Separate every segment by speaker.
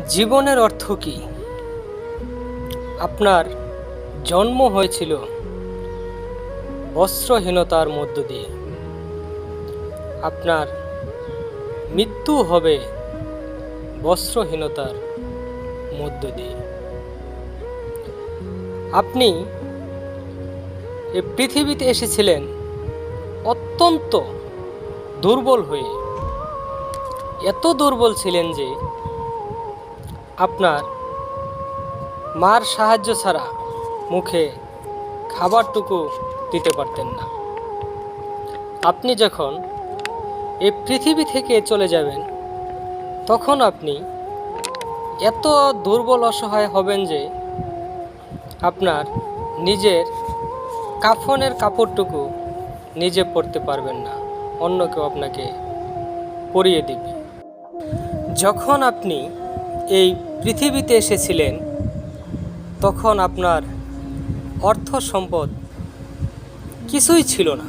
Speaker 1: জীবনের অর্থ কী? আপনার জন্ম হয়েছিল বস্ত্রহীনতার মধ্য দিয়ে। আপনার মৃত্যু হবে বস্ত্রহীনতার মধ্য দিয়ে। আপনি এ পৃথিবীতে এসেছিলেন অত্যন্ত দুর্বল হয়ে। এত দুর্বল ছিলেন যে আপনার মার সাহায্য ছাড়া মুখে খাবারটুকু দিতে পারতেন না। আপনি যখন এই পৃথিবী থেকে চলে যাবেন, তখন আপনি এত দুর্বল অসহায় হবেন যে আপনার নিজের কাফনের কাপড়টুকু নিজে পরতে পারবেন না। অন্য কেউ আপনাকে পরিয়ে দিবে। যখন আপনি পৃথিবীতে এসেছিলেন, তখন আপনার অর্থ সম্পদ কিছুই ছিল না।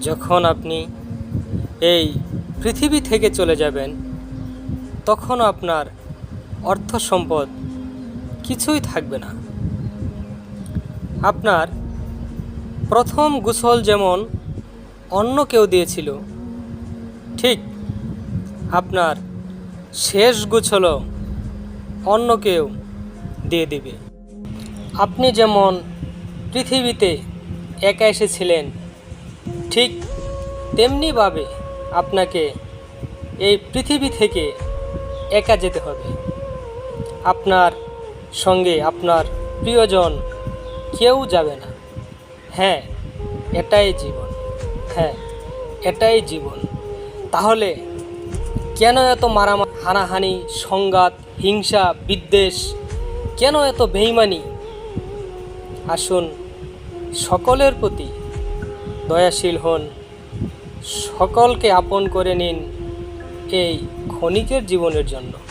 Speaker 1: যখন আপনি এই পৃথিবী থেকে চলে যাবেন, তখন আপনার অর্থ সম্পদ কিছুই থাকবে না। আপনার প্রথম গোসল যেমন অন্য কেউ দিয়েছিল, ঠিক আপনার শেষ গোছলও অন্য কেউ দিয়ে দিবে। আপনি যেমন পৃথিবীতে একা এসেছিলেন, ঠিক তেমনিভাবে আপনাকে এই পৃথিবী থেকে একা যেতে হবে। আপনার সঙ্গে আপনার প্রিয়জন কেউ যাবে না। হ্যাঁ এটাই জীবন। হ্যাঁ এটাই জীবন। তাহলে কেন এত মারামা হানাহানি, সংঘাত, হিংসা, বিদ্বেষ? কেন এত বেইমানি? আসুন সকলের প্রতি দয়াশীল হন। সকলকে আপন করে নিন এই ক্ষণিকের জীবনের জন্য।